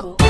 jungle.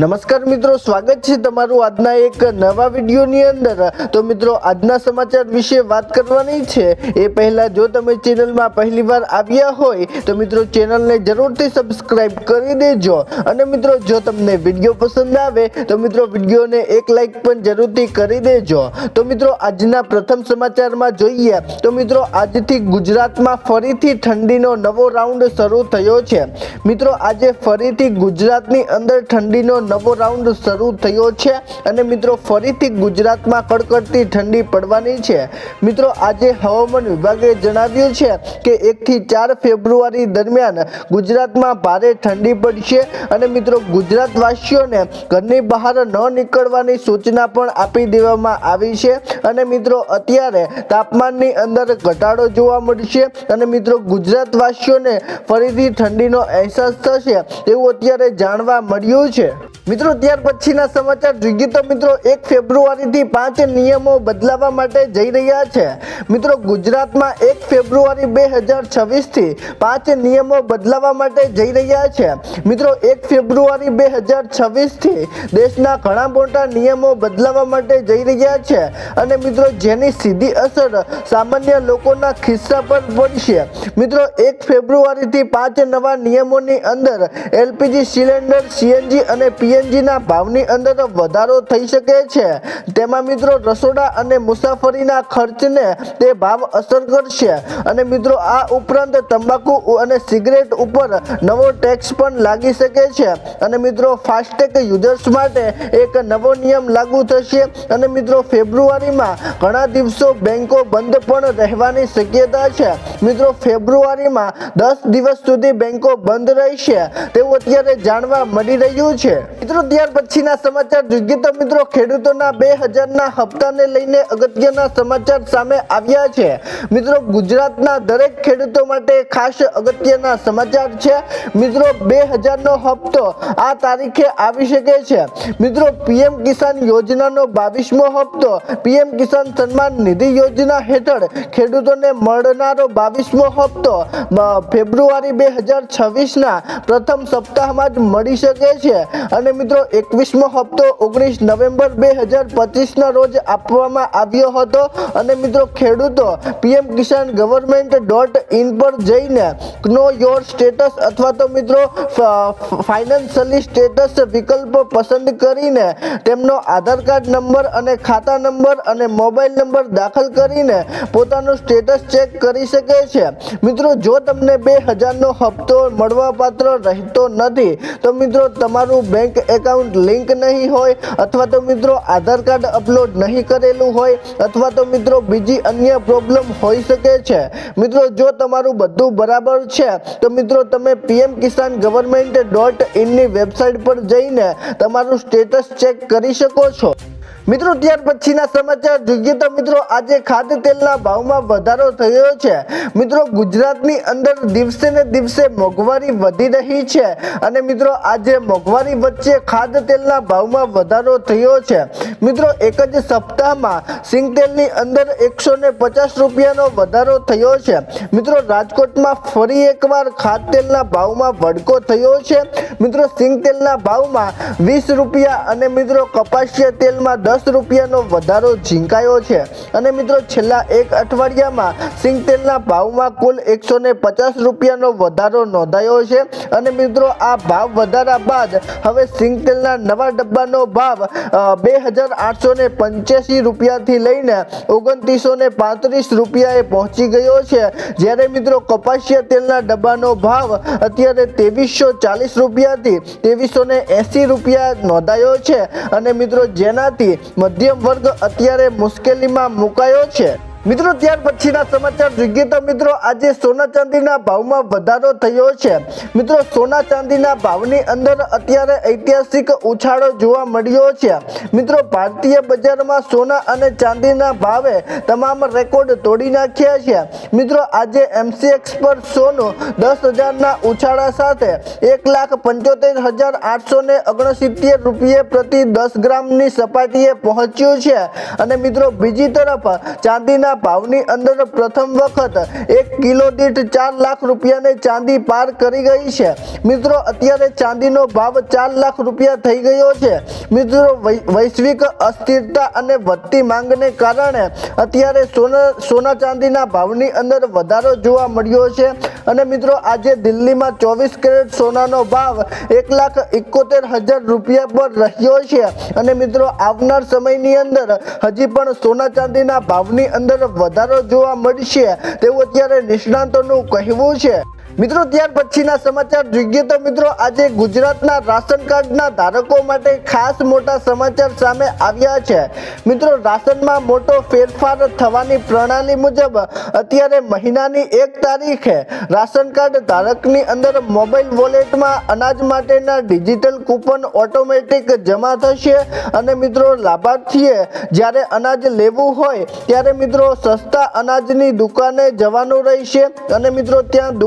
નમસ્કાર મિત્રો, સ્વાગત છે તમારું આજના એક નવા વિડીયોની અંદર. તો મિત્રો, આજના સમાચાર વિશે વાત કરવાની છે. એ પહેલાં જો તમે ચેનલમાં પહેલીવાર આવ્યા હોય, તો મિત્રો ચેનલને જરૂરથી સબસ્ક્રાઇબ કરી દેજો. અને મિત્રો, જો તમને વીડિયો પસંદ આવે, તો મિત્રો વિડીયોને એક લાઈક પણ જરૂરથી કરી દેજો. તો મિત્રો, આજના પ્રથમ સમાચારમાં જોઈએ, તો મિત્રો, આજથી ગુજરાતમાં ફરીથી ઠંડીનો નવો રાઉન્ડ શરૂ થયો છે. મિત્રો, આજે ફરીથી ગુજરાતની અંદર ઠંડીનો નવો રાઉન્ડ શરૂ થયો છે અને મિત્રો ફરીથી ગુજરાતમાં કડકડતી ઠંડી પડવાની છે. મિત્રો, આજે હવામાન વિભાગે જણાવ્યું છે કે એકથી ચાર ફેબ્રુઆરી દરમિયાન ગુજરાતમાં ભારે ઠંડી પડશે અને મિત્રો, ગુજરાતવાસીઓને ઘરની બહાર ન નીકળવાની સૂચના પણ આપી દેવામાં આવી છે અને મિત્રો, અત્યારે તાપમાનની અંદર ઘટાડો જોવા મળશે અને મિત્રો, ગુજરાતવાસીઓને ફરીથી ઠંડીનો અહેસાસ થશે એવું અત્યારે જાણવા મળ્યું છે. મિત્રો, ત્યાર પછીના સમાચાર જોઈએ તો મિત્રો, એક ફેબ્રુઆરીથી પાંચ નિયમો બદલાવા માટે જઈ રહ્યા છે. મિત્રો, ગુજરાતમાં એક ફેબ્રુઆરી બે હજાર છવ્વીસથી પાંચ નિયમો બદલાવા માટે જઈ રહ્યા છે. મિત્રો, એક ફેબ્રુઆરી બે હજાર છવ્વીસથી દેશના ઘણા મોટા નિયમો બદલાવા માટે જઈ રહ્યા છે. અને મિત્રો, જેની સીધી અસર સામાન્ય લોકોના ખિસ્સા પર પડશે મિત્રો, એક ફેબ્રુઆરીથી પાંચ નવા નિયમોની અંદર એલપીજી સિલિન્ડર, સીએનજી અને પીએનજીના ભાવની અંદર વધારો થઈ શકે છે. તેમાં મિત્રો રસોડા અને મુસાફરીના ખર્ચને તે ભાવ અસર કરશે. અને મિત્રો આ ઉપરાંત તંબાકુ અને સિગરેટ ઉપર નવો ટેક્સ પણ લાગી શકે છે. અને મિત્રો ફાસ્ટેગ યુઝર્સ માટે એક નવો નિયમ લાગુ થશે. અને મિત્રો ફેબ્રુઆરીમાં ઘણા દિવસો બેંકો બંધ પણ રહેવાની શક્યતા છે. મિત્રો ફેબ્રુઆરીમાં દસ દિવસ સુધી બેંકો બંધ રહેશે. તેવું અત્યારે જાણવા મળી રહ્યું છે. મિત્રો, ત્યાર પછીના સમાચાર. જોઈએ તો મિત્રો, ખેડૂતોના બે હજારના હપ્તાને લઈને અગત્યના સમાચાર સામે આવ્યા છે. મિત્રો, ગુજરાતના દરેક ખેડૂતો માટે ખાસ અગત્યના સમાચાર છે. મિત્રો, બે હજારનો હપ્તો આ તારીખે આવી શકે છે. મિત્રો, પીએમ કિસાન યોજનાનો બાવીસમો હપ્તો, પીએમ કિસાન સન્માન નિધિ યોજના હેઠળ ખેડૂતોને મળનારો બાવીસમો હપ્તો ફેબ્રુઆરી બે હજાર છવ્વીસના પ્રથમ સપ્તાહમાં જ મળી શકે છે. અને મિત્રો, એકવીસમો હપ્તો ઓગણીસ નવેમ્બર બે હજાર પચીસના રોજ આપવામાં આવ્યો હતો. અને મિત્રો, ખેડૂતો PM Kisan government dot in પર જઈને નો યોર સ્ટેટસ અથવા તો મિત્રો ફાઇનાન્શિયલી સ્ટેટસ વિકલ્પ પસંદ કરીને તેમનો આધાર કાર્ડ નંબર અને ખાતા નંબર અને મોબાઈલ નંબર દાખલ કરીને પોતાનું સ્ટેટસ ચેક કરી શકે છે. મિત્રો, જો તમને બે હજારનો હપ્તો મળવાપાત્ર રહેતો નથી, તો મિત્રો, તમારું બેંક એકાઉન્ટ લિંક નહીં હોય અથવા તો મિત્રો આધાર કાર્ડ અપલોડ નહીં કરેલું હોય અથવા તો મિત્રો બીજી અન્ય પ્રોબ્લેમ હોઈ શકે છે. મિત્રો, જો તમારું બધું બરાબર છે, તો મિત્રો તમે પીએમ કિસાન ગવર્મેન્ટ ડોટ ઇનની વેબસાઇટ પર જઈને તમારું સ્ટેટસ ચેક કરી શકો છો. મિત્રો, ત્યાર પછીના સમાચાર જોઈએ તો મિત્રો, આજે ખાદ્ય તેલના ભાવમાં વધારો થયો છે. મિત્રો, ગુજરાતની અંદર દિવસે ને દિવસે મોંઘવારી વધી રહી છે અને મિત્રો, આજે મોંઘવારી વચ્ચે ખાદ્ય તેલના ભાવમાં વધારો થયો છે. મિત્રો, એક જ સપ્તાહમાં સિંગતેલની અંદર એકસો ને પચાસ રૂપિયાનો વધારો થયો છે. મિત્રો, રાજકોટમાં ફરી એકવાર ખાદ્ય તેલના ભાવમાં વડકો થયો છે. મિત્રો, સિંગ તેલના ભાવમાં વીસ રૂપિયા અને મિત્રો, કપાસિયા તેલમાં દસ રૂપિયાનો વધારો ઝીંકાયો છે. અને મિત્રો છેલ્લા એક અઠવાડિયામાં સિંગ તેલના ભાવમાં કુલ એકસો પચાસ રૂપિયાનો વધારો નોંધાયો છે. અને મિત્રો આ ભાવ વધારા બાદ હવે સિંગ તેલના નવા ડબ્બાનો ભાવ બે હજાર આઠસો પંચ્યાસી રૂપિયાથી લઈને ઓગણત્રીસો પાંત્રીસ રૂપિયાએ પહોંચી ગયો છે. જ્યારે મિત્રો કપાસિયા તેલના ડબ્બાનો ભાવ અત્યારે ત્રેવીસો ચાલીસ રૂપિયાથી ત્રેવીસો ને એંસી રૂપિયા નોંધાયો છે. અને મિત્રો જેનાથી મધ્યમ વર્ગ અત્યારે મુશ્કેલીમાં મુકાયો છે. મિત્રો, ત્યાર પછીના સમાચાર જોઈએ તો મિત્રો, આજે સોના ચાંદીના ભાવમાં વધારો થયો છે. મિત્રો, સોના ચાંદીના ભાવની અંદર અત્યારે ઐતિહાસિક ઉછાળો જોવા મળ્યો છે. મિત્રો, ભારતીય બજારમાં સોના અને ચાંદીના ભાવે તમામ રેકોર્ડ તોડી નાખ્યા છે. મિત્રો, આજે એમસીએક્સ પર સોનું દસ હજારના ઉછાળા સાથે એક લાખ પંચોતેર હજાર આઠસો ને ઓગણસિત્તેર રૂપિયે પ્રતિ દસ ગ્રામની સપાટીએ પહોંચ્યું છે. અને મિત્રો, બીજી તરફ ચાંદીના ભાવની અંદર પ્રથમ વખત એક કિલો દીઠ ચાર લાખ રૂપિયાને ચાંદી પાર કરી ગઈ છે. મિત્રો, અત્યારે ચાંદીનો ભાવ ચાર લાખ રૂપિયા થઈ ગયો છે. મિત્રો વૈશ્વિક અસ્થિરતા અને વધતી માંગને કારણે અત્યારે સોના સોના ચાંદીના ભાવની અંદર વધારો જોવા મળ્યો છે. અને મિત્રો, આજે દિલ્હીમાં ચોવીસ કેરેટ સોનાનો ભાવ એક લાખ એકોતેર હજાર રૂપિયા પર રહ્યો છે. અને મિત્રો, આવનાર સમયની અંદર હજી પણ સોના ચાંદીના ભાવની અંદર વધારો જોવા મળશે તેવું અત્યારે નિષ્ણાંતોનું કહેવું છે. મિત્રો, ત્યાર પછીના સમાચાર જોઈએ તો મિત્રો, આજે ગુજરાતના રાશન કાર્ડના ધારકો માટે ખાસ મોટા સમાચાર સામે આવ્યા છે. મિત્રો, રાશનમાં મોટો ફેરફાર થવાની પ્રણાલી મુજબ અત્યારે મહિનાની એક તારીખે રાશન કાર્ડ ધારકની અંદર મોબાઈલ વોલેટમાં અનાજ માટેના ડિજિટલ કૂપન ઓટોમેટિક જમા થશે અને મિત્રો, લાભાર્થીએ જ્યારે અનાજ લેવું હોય ત્યારે મિત્રો, સસ્તા અનાજની દુકાને જવાનું રહેશે અને મિત્રો, ત્યાં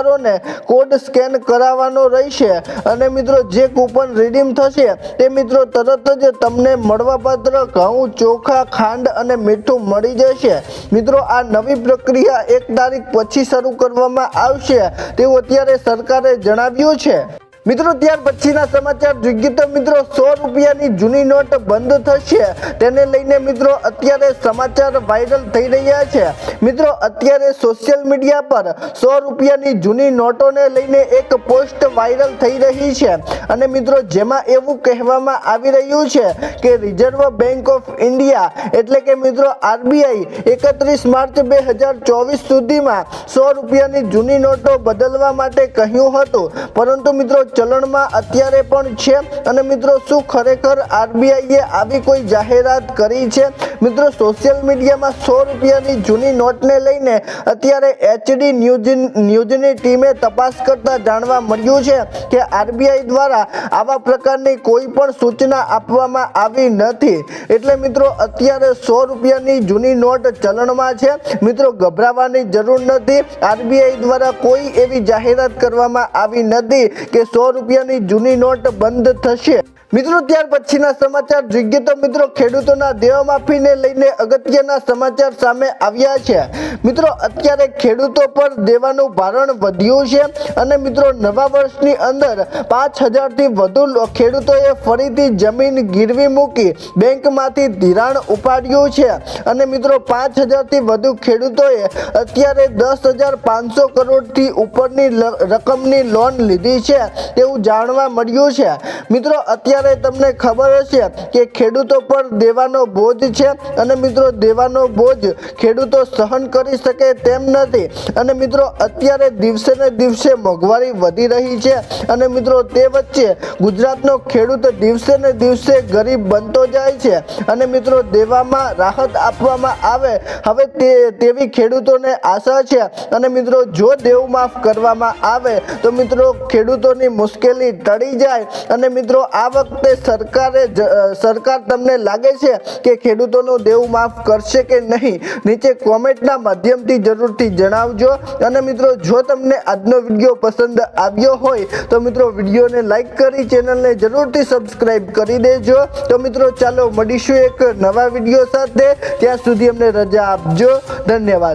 દુકાનદારોને કોડ સ્કેન કરાવવાનો રહેશે. અને મિત્રો, જે કૂપન રીડીમ થશે, તે મિત્રો તરત જ તમને મળવાપાત્ર ઘઉં, ચોખા, ખાંડ અને મીઠું મળી જશે. મિત્રો, આ નવી પ્રક્રિયા એક તારીખ પછી શરૂ કરવામાં આવશે. તેવું અત્યારે સરકારે જણાવ્યું છે. મિત્રો, ત્યાર પછીના સમાચાર જોઈએ તો મિત્રો, સો રૂપિયાની જૂની નોટ બંધ થશે. તેને લઈને મિત્રો, અત્યારે સમાચાર વાયરલ થઈ રહ્યા છે. મિત્રો, અત્યારે સોશિયલ મીડિયા પર સો રૂપિયાની જૂની નોટોને લઈને એક પોસ્ટ વાયરલ થઈ રહી છે. અને મિત્રો, જેમાં એવું કહેવામાં આવી રહ્યું છે કે રિઝર્વ બેંક ઓફ ઇન્ડિયા એટલે કે મિત્રો આરબીઆઈ એકત્રીસ માર્ચ બે હજાર ચોવીસ સુધીમાં સો રૂપિયાની જૂની નોટો બદલવા માટે કહ્યું હતું. પરંતુ મિત્રો ચલણમાં અત્યારે પણ છે. અને મિત્રો, શું ખરેખર આરબીઆઈએ આવી કોઈ જાહેરાત કરી છે? મિત્રો સોશિયલ મીડિયામાં સો રૂપિયાની જૂની નોટને લઈને અત્યારે એચડી ન્યૂઝ ન્યૂઝની ટીમે તપાસ કરતા જાણવા મળ્યું છે કે આરબીઆઈ દ્વારા આવા પ્રકારની કોઈ પણ સૂચના આપવામાં આવી નથી. એટલે મિત્રો, અત્યારે સો રૂપિયાની જૂની નોટ ચલણમાં છે. મિત્રો, ગભરાવાની જરૂર નથી. આરબીઆઈ દ્વારા કોઈ એવી જાહેરાત કરવામાં આવી નથી કે સો રૂપિયાની જૂની નોટ બંધ થશે. મિત્રો, ત્યાર પછીના સમાચાર જોઈએ તો મિત્રો, ખેડૂતોના દેવા માફીને લઈને અગત્યના સમાચાર સામે આવ્યા છે. મિત્રો, અત્યારે ખેડૂતો પર દેવાનું ભારણ વધ્યું છે અને મિત્રો, નવા વર્ષની અંદર પાંચ હજારથી વધુ ખેડૂતોએ ફરીથી જમીન ગીરવી મૂકી બેંકમાંથી ધિરાણ ઉપાડ્યું છે. અને મિત્રો, પાંચ હજારથી વધુ ખેડૂતોએ અત્યારે દસ હજાર પાંચસો કરોડથી ઉપરની રકમની લોન લીધી છે. તેવું જાણવા મળ્યું છે. મિત્રો, અત્યારે તમને ખબર હશે કે ખેડૂતો પર દેવાનો બોજ છે અને મિત્રો, દેવાનો બોજ ખેડૂતો સહન કરી શકે તેમ નથી. અને મિત્રો, અત્યારે દિવસે ને દિવસે મોંઘવારી વધી રહી છે. અને મિત્રો, તે વચ્ચે ગુજરાતનો ખેડૂત દિવસે ને દિવસે ગરીબ બનતો જાય છે. અને મિત્રો, દેવામાં રાહત આપવામાં આવે. હવે તે, તેવી ખેડૂતોને આશા છે. અને મિત્રો, જો દેવ માફ કરવામાં આવે, તો મિત્રો, ખેડૂતોની મુશ્કેલી ટળી જાય. અને મિત્રો, આ વખતે સરકારે સરકાર તમને લાગે છે કે ખેડૂતોનું દેવ માફ કરશે કે નહીં? નીચે કોમેન્ટના માધ્યમથી જરૂરથી જણાવજો. અને મિત્રો, જો તમને આજનો વીડિયો પસંદ આવ્યો હોય, તો મિત્રો, વિડીયોને લાઈક કરી, ચેનલને જરૂરથી સબસ્ક્રાઈબ કરી દેજો. તો મિત્રો, ચાલો મળીશું એક નવા વીડિયો સાથે. ત્યાં સુધી અમને રજા આપજો. ધન્યવાદ.